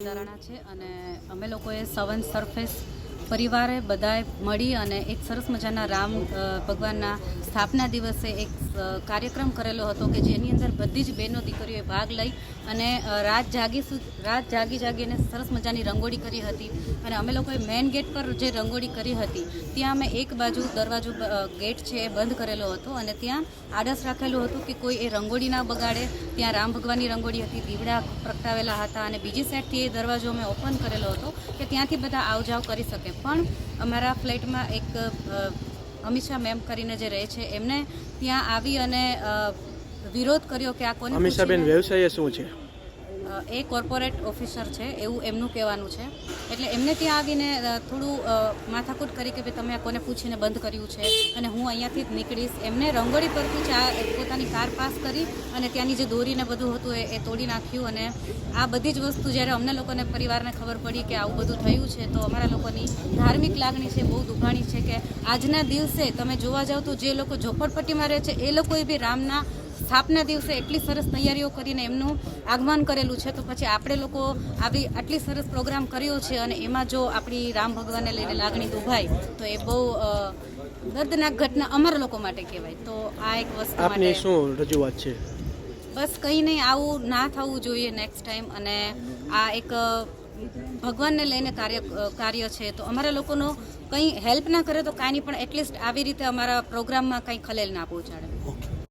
ધારણા છે અને અમે લોકોએ સવન સરફેસ પરિવારે બધાએ મળી અને એક સરસ મજાના રામ ભગવાનના સ્થાપના દિવસે એક કાર્યક્રમ કરેલો હતો કે જેની અંદર બધી જ બહેનો દીકરીઓએ ભાગ લઈ અને રાત જાગી રાત જાગી જાગીને સરસ મજાની રંગોળી કરી હતી. અને અમે લોકોએ મેઇન ગેટ પર જે રંગોળી કરી હતી, ત્યાં અમે એક બાજુ દરવાજો ગેટ છે એ બંધ કરેલો હતો અને ત્યાં આડસ રાખેલું હતું કે કોઈ એ રંગોળી ના બગાડે. ત્યાં રામ ભગવાનની રંગોળી હતી, દીવડા પ્રગટાવેલા હતા અને બીજી સાઈડથી એ દરવાજો અમે ઓપન કરેલો હતો કે ત્યાંથી બધા આવજાવ કરી શકે. પણ અમારા ફ્લેટમાં એક અમિત શાહ મેમ કરીને જે રહે છે, એમને ત્યાં આવી અને વિરોધ કર્યો કે આ કોને અમીષાબેન વ્યવસાય શું છે? એ કોર્પોરેટ ઓફિસર છે એવું એમનું કહેવાનું છે. એટલે એમને ત્યાં આવીને થોડું માથાકૂટ કરી કે ભાઈ તમે આ કોને પૂછીને બંધ કર્યું છે? અને હું અહીંયાથી જ નીકળીશ. એમને રંગોળી પરથી ચા પોતાની કાર પાસ કરી અને ત્યાંની જે દોરીને બધું હતું એ એ તોડી નાખ્યું. અને આ બધી જ વસ્તુ જ્યારે અમને લોકોને પરિવારને ખબર પડી કે આવું બધું થયું છે તો અમારા લોકોની ધાર્મિક લાગણી છે બહુ દુભાણી છે કે આજના દિવસે તમે જોવા જાઓ તો જે લોકો ઝોપડપટ્ટીમાં રહે છે એ લોકોએ બી રામના સ્થાપના દિવસે એટલી સરસ તૈયારીઓ કરીને એમનું આગમન કરેલું છે તો પછી આપણે લોકો આવી આટલી સરસ પ્રોગ્રામ કર્યો છે અને એમાં જો આપણી રામ ભગવાનને લઈને લાગણી દુભાય તો એ બહુ દર્દનાક ઘટના અમારા લોકો માટે કહેવાય. તો આ એક વસ્તુ આપની માટે શું રજૂઆત છે? બસ કંઈ નહીં આવું ના થવું જોઈએ નેક્સ્ટ ટાઈમ અને આ એક ભગવાનને લઈને કાર્ય કાર્ય છે તો અમારા લોકોનો કંઈ હેલ્પ ના કરે તો કાંઈ નહીં પણ એટલીસ્ટ આવી રીતે અમારા પ્રોગ્રામમાં કંઈ ખલેલ ના પહોંચાડે.